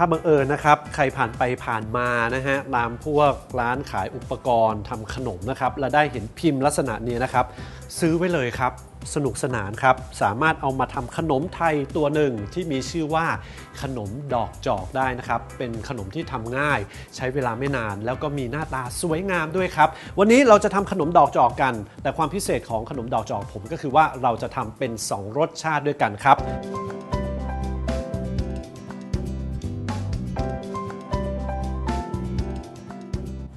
ถ้าบังเอิญนะครับ ใครผ่านไปผ่านมานะฮะตามพวกร้านขายอุปกรณ์ทำขนมนะครับ และได้เห็นพิมพ์ลักษณะนี้นะครับ ซื้อไว้เลยครับ สนุกสนานครับ สามารถเอามาทำขนมไทยตัวหนึ่งที่มีชื่อว่าขนมดอกจอกได้นะครับ เป็นขนมที่ทำง่าย ใช้เวลาไม่นาน แล้วก็มีหน้าตาสวยงามด้วยครับ วันนี้เราจะทำขนมดอกจอกกัน แต่ความพิเศษของขนมดอกจอกผมก็คือว่าเราจะทำเป็น 2 รสชาติด้วยกันครับ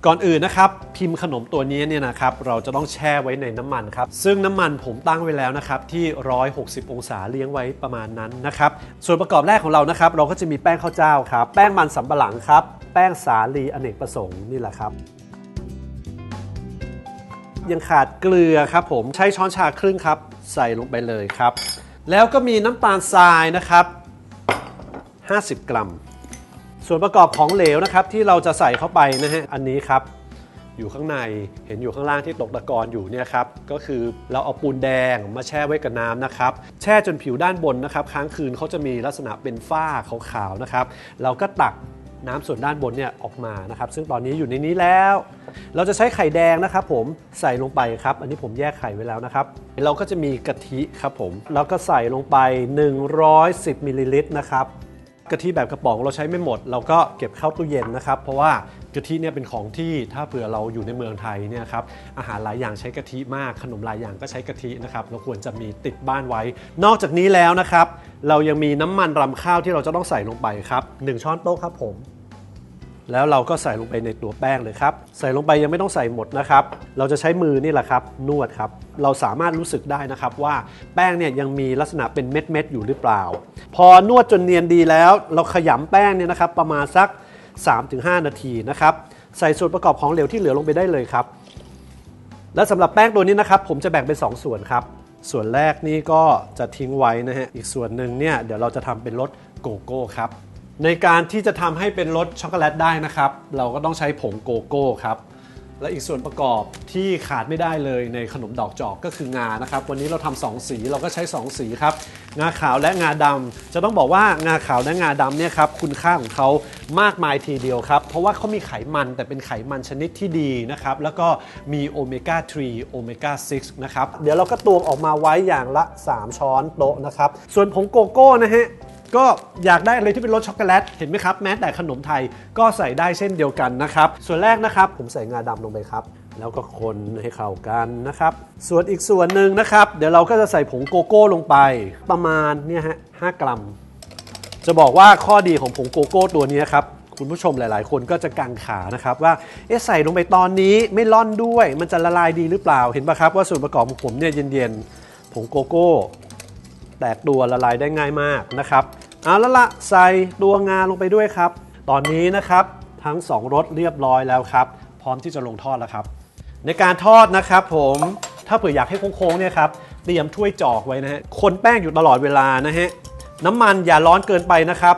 ก่อนอื่นนะครับพิมพ์ขนมตัวนี้เนี่ยนะครับเราจะต้องแช่ไว้ในน้ำมันครับซึ่งน้ำมันผมตั้งไว้แล้วนะครับที่ 160 องศาเลี้ยงไว้ประมาณนั้นนะครับส่วนประกอบแรกของเรานะครับเราก็จะมีแป้งข้าวเจ้าครับแป้งมันสำปะหลังครับแป้งสาลีอเนกประสงค์นี่แหละครับยังขาดเกลือครับผมใช้ช้อนชาครึ่งครับ ใส่ลงไปเลยครับ แล้วก็มีน้ำตาลทรายนะครับ 50 กรัม ส่วนประกอบของเหลวนะครับที่เราจะใส่เข้าไปนะฮะอันนี้ครับอยู่ข้างในเห็นอยู่ข้างล่างที่ตกตะกอนอยู่เนี่ยครับก็คือเราเอาปูนแดงมาแช่ไว้กับน้ำนะครับแช่จนผิวด้านบนนะครับค้างคืนเขาจะมีลักษณะเป็นฝ้าขาวๆนะครับเราก็ตักน้ำส่วนด้านบนเนี่ยออกมานะครับ ซึ่งตอนนี้อยู่ในนี้แล้ว เราจะใช้ไข่แดงนะครับ ผมใส่ลงไปครับ อันนี้ผมแยกไข่ไว้แล้วนะครับ เราก็จะมีกะทิครับผมแล้วก็ใส่ลงไป 110มิลลิลิตรนะครับ กะทิแบบกระป๋องเราใช้ไม่หมด เราก็เก็บเข้าตู้เย็นนะครับ เพราะว่ากะทิเนี่ยเป็นของที่ถ้าเผื่อเราอยู่ในเมืองไทยเนี่ยครับอาหารหลายอย่างใช้กะทิมากขนมหลายอย่างก็ใช้กะทินะครับเราควรจะมีติดบ้านไว้ นอกจากนี้แล้วนะครับ เรายังมีน้ำมันรำข้าวที่เราจะต้องใส่ลงไปครับ1ช้อนโต๊ะครับผม แล้วเราก็ใส่ลงไปในตัวแป้งเลยครับ ใส่ลงไปยังไม่ต้องใส่หมดนะครับ เราจะใช้มือนี่แหละครับ นวดครับ เราสามารถรู้สึกได้นะครับว่าแป้งเนี่ยยังมีลักษณะเป็นเม็ดเม็ดๆอยู่หรือเปล่า พอนวดจนเนียนดีแล้ว เราขยำแป้งเนี่ยนะครับประมาณสัก 3-5 นาทีนะครับ ใส่ส่วนประกอบของเหลวที่เหลือลงไปได้เลยครับ และสำหรับแป้งตัวนี้นะครับ ผมจะแบ่งเป็น 2 ส่วนครับ ส่วนแรกนี่ก็จะทิ้งไว้นะฮะ อีกส่วนหนึ่งเนี่ยเดี๋ยวเราจะทำเป็นรสโกโก้ครับ ในการที่จะทำให้เป็นรสช็อกโกแลตได้นะครับ เราก็ต้องใช้ผงโกโก้ครับ และอีกส่วนประกอบที่ขาดไม่ได้เลยในขนมดอกจอกก็คืองานะครับ วันนี้เราทำสองสีเราก็ใช้2สีครับ งาขาวและงาดำจะต้องบอกว่างาขาวและงาดำเนี่ยครับคุณค่าของเขามากมายทีเดียวครับ เพราะว่าเขามีไขมันแต่เป็นไขมันชนิดที่ดีนะครับ แล้วก็มีโอเมก้า 3 โอเมก้า 6 นะครับ เดี๋ยวเราก็ตวงออกมาไว้อย่างละ 3 ช้อนโต๊ะนะครับ ส่วนผงโกโก้นะฮะ ก็อยากได้อะไรที่เป็นรสช็อกโกแลตเห็นไหมครับแม้แต่ขนมไทยก็ใส่ได้เช่นเดียวกันนะครับ ส่วนแรกนะครับผมใส่งาดำลงไปครับ แล้วก็คนให้เข้ากันนะครับ ส่วนอีกส่วนหนึ่งนะครับ เดี๋ยวเราก็จะใส่ผงโกโก้ลงไปประมาณเนี่ยฮะ5กรัม จะบอกว่าข้อดีของผงโกโก้ตัวนี้ครับคุณผู้ชมหลาย ๆ คนก็จะกังขานะครับว่าเอ๊ะใส่ลงไปตอนนี้ไม่ล่อนด้วย มันจะละลายดีหรือเปล่าเห็นปะครับว่าส่วนประกอบของผมเนี่ยเย็น ๆ ผงโกโก้ แตกตัวละลายได้ง่ายมากนะครับ เอาละละใส่ตัวงาลงไปด้วยครับ ตอนนี้นะครับทั้ง 2รสเรียบร้อยแล้วครับ พร้อมที่จะลงทอดแล้วครับ ในการทอดนะครับผมถ้าเผื่ออยากให้โค้งๆเนี่ยครับเตรียมถ้วยจอกไว้นะฮะคนแป้งอยู่ตลอดเวลานะฮะน้ำมันอย่าร้อนเกินไปนะครับ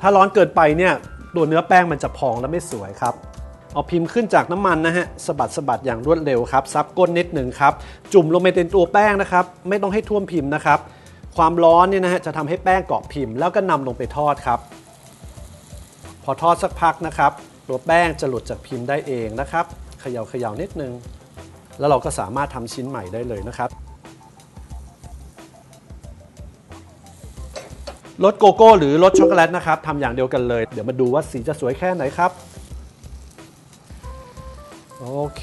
ถ้าร้อนเกินไปเนี่ยตัวเนื้อแป้งมันจะพองและไม่สวยครับเอาพิมพ์ขึ้นจากน้ำมันนะฮะสบัดสบัดอย่างรวดเร็วครับซับก้นนิดหนึ่งครับ จุ่มลงไปในตัวแป้งนะครับ ไม่ต้องให้ท่วมพิมพ์นะครับ ความร้อนเนี่ยนะฮะจะทำให้แป้งเกาะพิมพ์แล้วก็นำลงไปทอดครับ พอทอดสักพักนะครับตัวแป้งจะหลุดจากพิมพ์ได้เองนะครับเขย่าเขย่านิดนึง แล้วเราก็สามารถทำชิ้นใหม่ได้เลยนะครับรสโกโก้หรือรสช็อกโกแลตนะครับทำอย่างเดียวกันเลย เดี๋ยวมาดูว่าสีจะสวยแค่ไหนครับ โอเค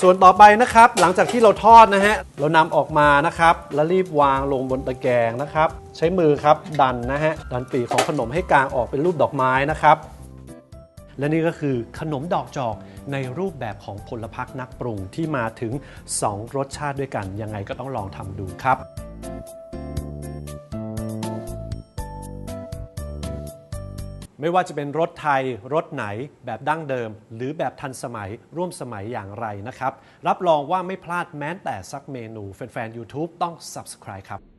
ส่วนต่อไปนะครับ หลังจากที่เราทอดนะฮะเรานำออกมานะครับ แล้วรีบวางลงบนตะแกรงนะครับ ใช้มือครับดันนะฮะดันปีกของขนมให้กลางออกเป็นรูปดอกไม้นะครับและนี่ก็คือขนมดอกจอกในรูปแบบของผลพักนักปรุงที่มาถึง 2 รสชาติด้วยกัน ยังไงก็ต้องลองทำดูครับ ไม่ว่าจะเป็นรถไทยรถไหนแบบดั้งเดิม หรือแบบทันสมัยร่วมสมัยอย่างไรนะครับ รับรองว่าไม่พลาดแม้แต่สักเมนู แฟนๆ YouTube ต้อง Subscribe ครับ